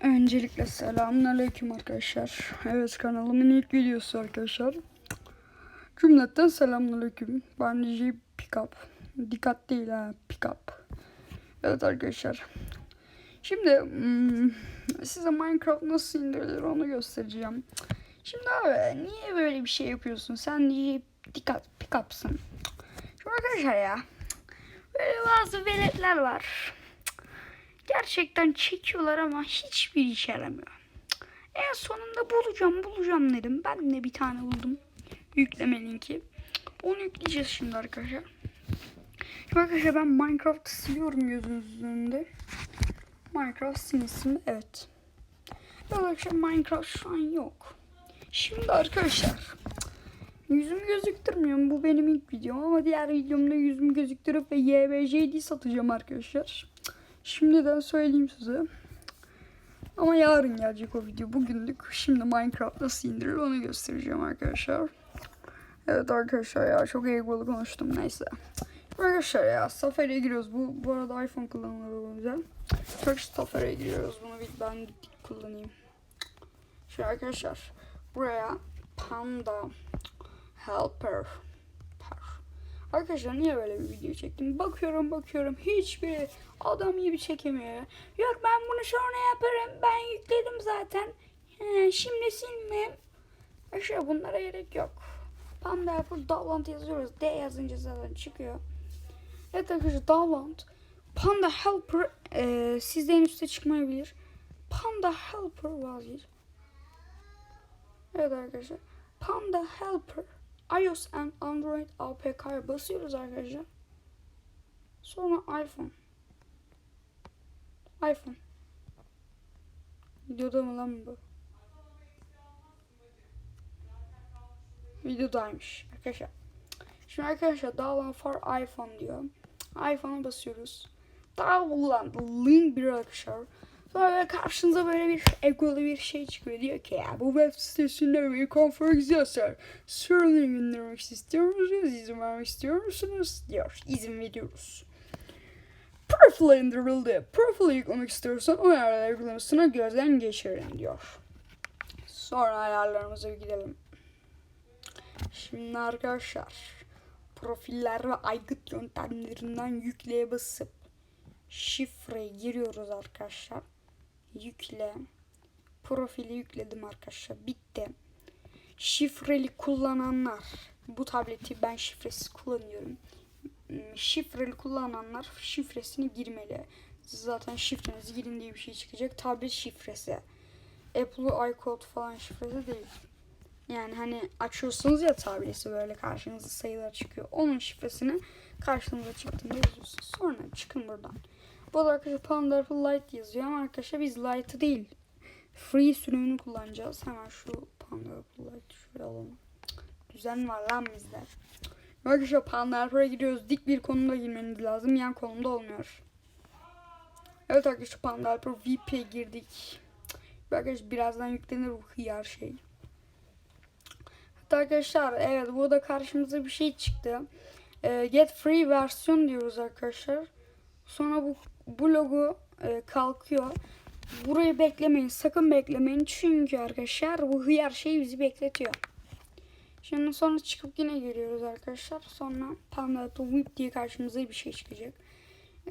Öncelikle selamünaleyküm arkadaşlar. Evet kanalımın ilk videosu arkadaşlar. Cümletten selamünaleyküm. Ben DJ Pickup. Dikkat değil ha Pickup. Evet arkadaşlar. Şimdi hmm, size Minecraft nasıl indirilir onu göstereceğim. Şimdi abi niye böyle bir şey yapıyorsun? Sen DJ Dikkat Pickup'sın. Şimdi arkadaşlar ya. Böyle bazı veletler var. Gerçekten çekiyorlar ama hiçbir işe yaramıyor. En sonunda bulacağım bulacağım dedim. Ben de bir tane buldum. Yükleme linki. Onu yükleyeceğiz şimdi arkadaşlar. Şimdi arkadaşlar ben Minecraft'ı siliyorum gözünüzün önünde. Minecraft silsin evet. Arkadaşlar Minecraft şu an yok. Şimdi arkadaşlar yüzümü gözüktürmüyorum. Bu benim ilk videom ama diğer videomda yüzümü gözüktürüp ve YBJD satacağım arkadaşlar. Şimdiden söyleyeyim size. Ama yarın gelecek o video. Bugünlük şimdi Minecraft nasıl indirilir onu göstereceğim arkadaşlar. Evet arkadaşlar ya çok egolu konuştum neyse. Arkadaşlar ya Safari'ye giriyoruz. Bu, bu arada iPhone kullanılır olunca. Çok Safari'ye giriyoruz. Bunu bir ben kullanayım. Şimdi arkadaşlar buraya Panda Helper Arkadaşlar niye böyle bir video çektim? Bakıyorum bakıyorum hiçbir adam gibi çekemiyor. Yok ben bunu sonra yaparım. Ben yükledim zaten. Şimdi silmem. Arkadaşlar bunlara gerek yok. Panda Apple Download yazıyoruz. D yazınca zaten çıkıyor. Evet arkadaşlar Download. Panda Helper e, sizden üstte çıkmayabilir. Panda Helper vazgeç. Evet arkadaşlar. Panda Helper iOS and Android APK'ya basıyoruz arkadaşlar. Sonra iPhone. iPhone. Videoda mı lan bu? Videodaymış arkadaşlar. Şimdi arkadaşlar download for iPhone diyor. iPhone'a basıyoruz. Download link bir arkadaşlar. Sonra karşınıza böyle bir egolu bir şey çıkıyor. Diyor ki ya bu web sitesinde bir konferans yazar. Sorunu göndermek istiyor musunuz? İzin vermek istiyor musunuz? Diyor. İzin veriyoruz. Profile indirildi. Profile yüklemek istiyorsan o ayarlar uygulamasına gözden geçirin diyor. Sonra ayarlarımıza gidelim. Şimdi arkadaşlar profiller ve aygıt yöntemlerinden yükleye basıp şifreyi giriyoruz arkadaşlar. Yükle. Profili yükledim arkadaşlar. Bitti. Şifreli kullananlar. Bu tableti ben şifresiz kullanıyorum. Hmm, Şifreli kullananlar şifresini girmeli. Zaten şifrenizi girin diye bir şey çıkacak. Tablet şifresi. Apple iCloud falan şifresi değil. Yani hani açıyorsunuz ya tableti böyle karşınıza sayılar çıkıyor. Onun şifresini karşınıza çıktığında yazıyorsunuz. Sonra çıkın buradan. Bu da arkadaşlar Panda Light yazıyor ama arkadaşlar biz Light'ı değil. Free sürümünü kullanacağız. Hemen şu Panda Light şöyle alalım. Düzen var lan bizde. Arkadaşlar Alpa'ya gidiyoruz. Dik bir konumda girmeniz lazım. Yan konumda olmuyor. Evet arkadaşlar Alpa VP'ye girdik. Arkadaşlar birazdan yüklenir bu hıyar şey. Arkadaşlar evet burada karşımıza bir şey çıktı. Ee, get free versiyon diyoruz arkadaşlar. Sonra bu, bu logo e, kalkıyor. Burayı beklemeyin. Sakın beklemeyin. Çünkü arkadaşlar bu hıyar şey bizi bekletiyor. Şimdi sonra çıkıp yine geliyoruz arkadaşlar. Sonra Panda Whip diye karşımıza bir şey çıkacak.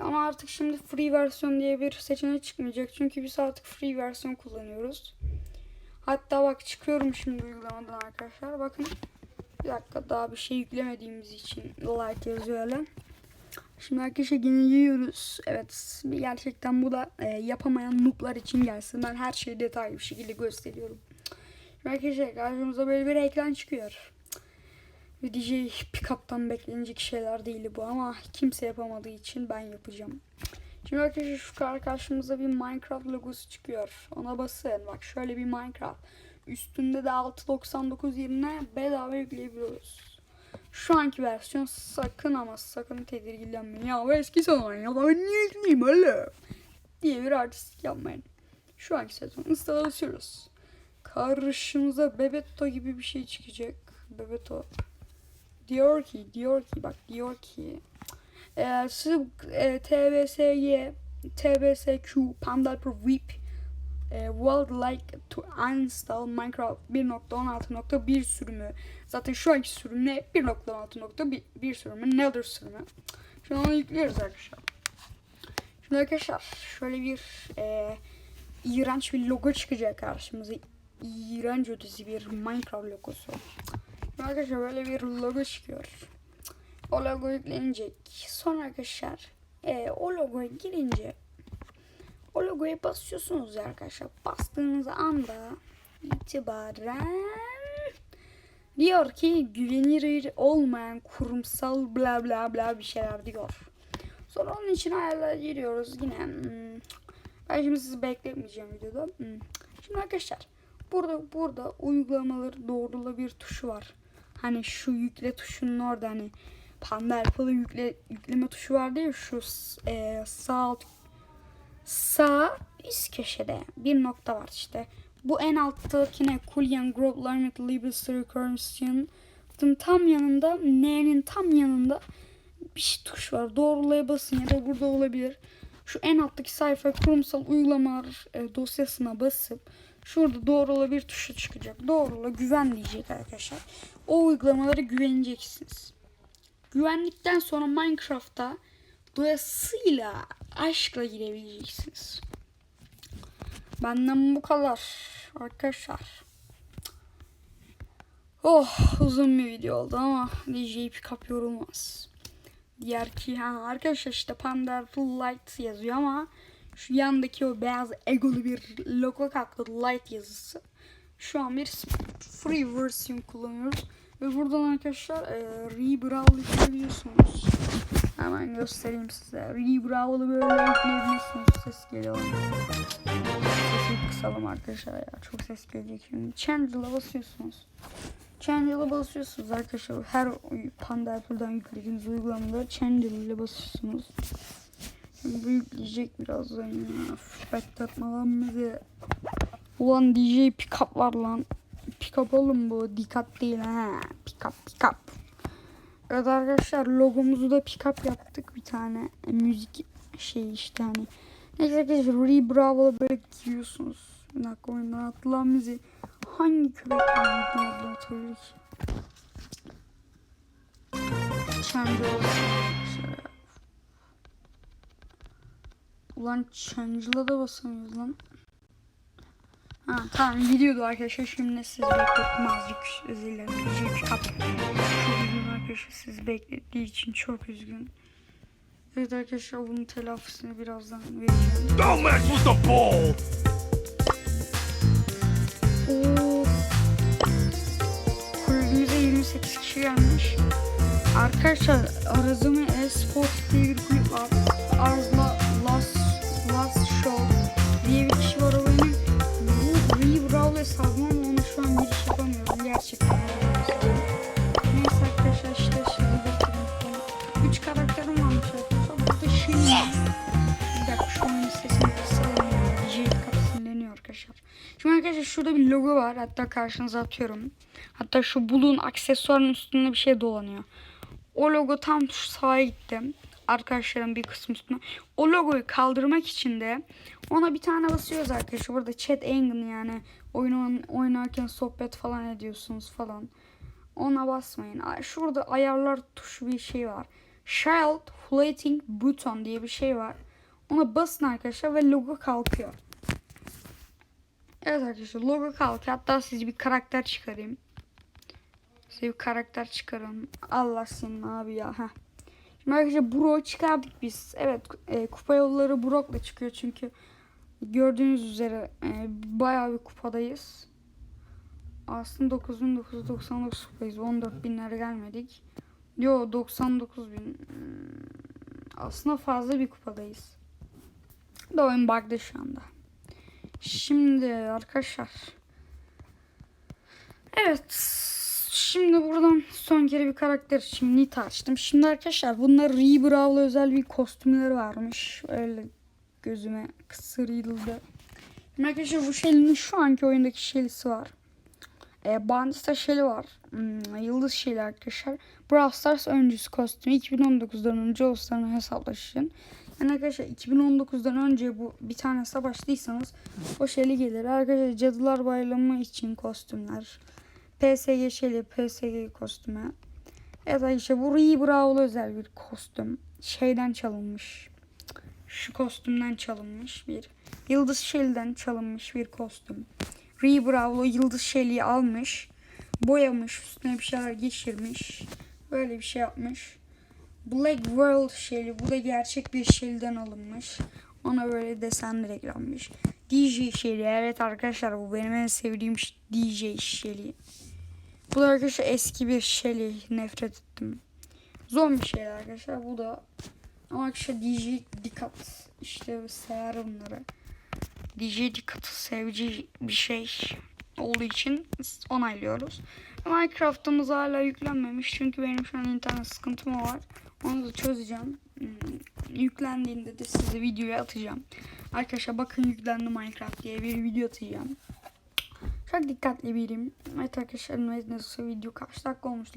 Ama artık şimdi free versiyon diye bir seçenek çıkmayacak. Çünkü biz artık free versiyon kullanıyoruz. Hatta bak çıkıyorum şimdi uygulamadan arkadaşlar. Bakın bir dakika daha bir şey yüklemediğimiz için light yazıyor öyle. Şimdi arkadaşlar yine yiyoruz. Evet gerçekten bu da e, yapamayan nooblar için gelsin. Ben her şeyi detaylı bir şekilde gösteriyorum. Şimdi arkadaşlar karşımıza böyle bir ekran çıkıyor. Ve DJ Pickup'tan beklenecek şeyler değil bu ama kimse yapamadığı için ben yapacağım. Şimdi arkadaşlar şu kar karşımıza bir Minecraft logosu çıkıyor. Ona basın. Bak şöyle bir Minecraft. Üstünde de 6.99 yerine bedava yükleyebiliyoruz. Şu anki versiyon sakın ama sakın tedirginlenmeyin. Ya bu eski zaman ya ben niye yükleyeyim öyle? Diye bir artistik yapmayın. Şu anki sezon installasıyoruz. Karşımıza Bebeto gibi bir şey çıkacak. Bebeto. Diyor ki, diyor ki bak diyor ki e, siz e, TBSY, TBSQ, Panda Pro VIP e, would like to uninstall Minecraft 1.16.1 sürümü. Zaten şu anki sürüm ne? 1.16.1 sürümü, Nether sürümü. Şimdi onu yüklüyoruz arkadaşlar. Şimdi arkadaşlar şöyle bir e, iğrenç bir logo çıkacak karşımıza. İğrenç ötesi bir Minecraft logosu. Şimdi arkadaşlar böyle bir logo çıkıyor. O logo yüklenecek. Sonra arkadaşlar e, o logoya girince logoya basıyorsunuz ya arkadaşlar. Bastığınız anda itibaren diyor ki güvenilir olmayan kurumsal bla bla bla bir şeyler diyor. Sonra onun için ayarlara giriyoruz yine. hmm, Ben şimdi sizi bekletmeyeceğim videoda. Hmm. Şimdi arkadaşlar burada burada uygulamaları doğrula bir tuşu var. Hani şu yükle tuşunun orada hani Panda Apple'ı yükle, yükleme tuşu vardı ya şu e, sağ alt sağ üst köşede bir nokta var işte. Bu en alttakine Kulyan Group Limit Libes Recursion tam yanında N'nin tam yanında bir şey tuş var. Doğrulaya basın ya da burada olabilir. Şu en alttaki sayfa kurumsal uygulamalar e, dosyasına basıp şurada doğrula bir tuşu çıkacak. Doğrula güven diyecek arkadaşlar. O uygulamalara güveneceksiniz. Güvenlikten sonra Minecraft'ta doyasıyla aşkla girebileceksiniz. Benden bu kadar arkadaşlar. Oh uzun bir video oldu ama DJ Pickup yorulmaz. Diğer ki ha arkadaşlar işte Panda Full Light yazıyor ama şu yandaki o beyaz egolu bir logo kalktı light yazısı. Şu an bir free versiyon kullanıyoruz. Ve buradan arkadaşlar e, Rebrow'u yükleyebiliyorsunuz. Hemen göstereyim size. Rebrow'u böyle yükleyebiliyorsunuz. Ses geliyor. Sesi kısalım arkadaşlar ya. Çok ses gelecek şimdi. Changel'a basıyorsunuz. Changel'a basıyorsunuz arkadaşlar. Her Panda Apple'dan yüklediğiniz uygulamaları Changel basıyorsunuz. Şimdi bu yükleyecek birazdan ya. Bekletme lan bizi. Ulan DJ pickup var lan. Pickup oğlum bu. Dikkat değil ha. Pickup pickup. Evet arkadaşlar logomuzu da pickup yaptık bir tane. E, müzik şey işte hani. Neyse arkadaşlar Rebravo'la böyle giriyorsunuz. Bir dakika oyundan atılan bizi hangi köpekten oyundan atabilir ki? Olsun. Ulan Change'la da basamıyoruz lan. Ha tamam gidiyordu arkadaşlar şimdi siz beklettim azıcık özür arkadaşlar siz beklettiği için çok üzgün. Evet arkadaşlar bunun telafisini birazdan vereceğim. Don't mess with the ball! Oo. Kulübümüze 28 kişi gelmiş. Arkadaşlar Arazumi Esport diye bir kulüp var. Arzla şurada bir logo var. Hatta karşınıza atıyorum. Hatta şu bulun aksesuarın üstünde bir şey dolanıyor. O logo tam şu sağa gitti. Arkadaşların bir kısmı üstüne. O logoyu kaldırmak için de ona bir tane basıyoruz arkadaşlar. Burada chat angle yani oyun oynarken sohbet falan ediyorsunuz falan. Ona basmayın. Ay, Şurada ayarlar tuşu bir şey var. Child Floating Button diye bir şey var. Ona basın arkadaşlar ve logo kalkıyor. Evet arkadaşlar logo kalkıyor. Hatta size bir karakter çıkarayım. Size bir karakter çıkarın. Allah senin abi ya. Heh. Şimdi arkadaşlar Bro çıkardık biz. Evet e, kupa yolları Brock'la çıkıyor çünkü gördüğünüz üzere e, bayağı bir kupadayız. Aslında 9999 kupayız. 14 binlere gelmedik. Yo 99 bin. Hmm, Aslında fazla bir kupadayız. Da oyun bug'da şu anda. Şimdi arkadaşlar. Evet. Şimdi buradan son kere bir karakter için Nita açtım. Şimdi arkadaşlar bunlar Rebrawl'a özel bir kostümleri varmış. Öyle gözüme kısırıldı. Şimdi arkadaşlar bu Shelly'nin şu anki oyundaki Shelly'si var. E, Bandista Shelly var. Hmm, Yıldız Shelly arkadaşlar. Brawl Stars öncüsü kostümü 2019'dan önce All-Star'ın hesaplaşın. Yani arkadaşlar 2019'dan önce bu bir tane savaştıysanız o şeyli gelir. Arkadaşlar Cadılar Bayramı için kostümler. PSG şeyli PSG kostümü. Evet arkadaşlar bu Ree Brawl'a özel bir kostüm. Şeyden çalınmış. Şu kostümden çalınmış bir. Yıldız Shell'den çalınmış bir kostüm. Ree Brawl'u Yıldız Shell'i almış. Boyamış. Üstüne bir şeyler geçirmiş. Böyle bir şey yapmış. Black World Shell'i. Bu da gerçek bir Shell'den alınmış. Ona böyle desenler eklenmiş. DJ Shell'i. Evet arkadaşlar bu benim en sevdiğim DJ Shell'i. Bu da arkadaşlar eski bir Shelly. Nefret ettim. Zombi şey arkadaşlar. Bu da ama arkadaşlar DJ dikkat. İşte sever bunları. DJ dikkatı seveceği bir şey olduğu için onaylıyoruz. Minecraft'ımız hala yüklenmemiş. Çünkü benim şu an internet sıkıntım var. Onu da çözeceğim. Hmm, Yüklendiğinde de size videoyu atacağım. Arkadaşlar bakın yüklendi Minecraft diye bir video atacağım. Çok dikkatli biriyim. Evet arkadaşlar nasıl video kaç dakika olmuş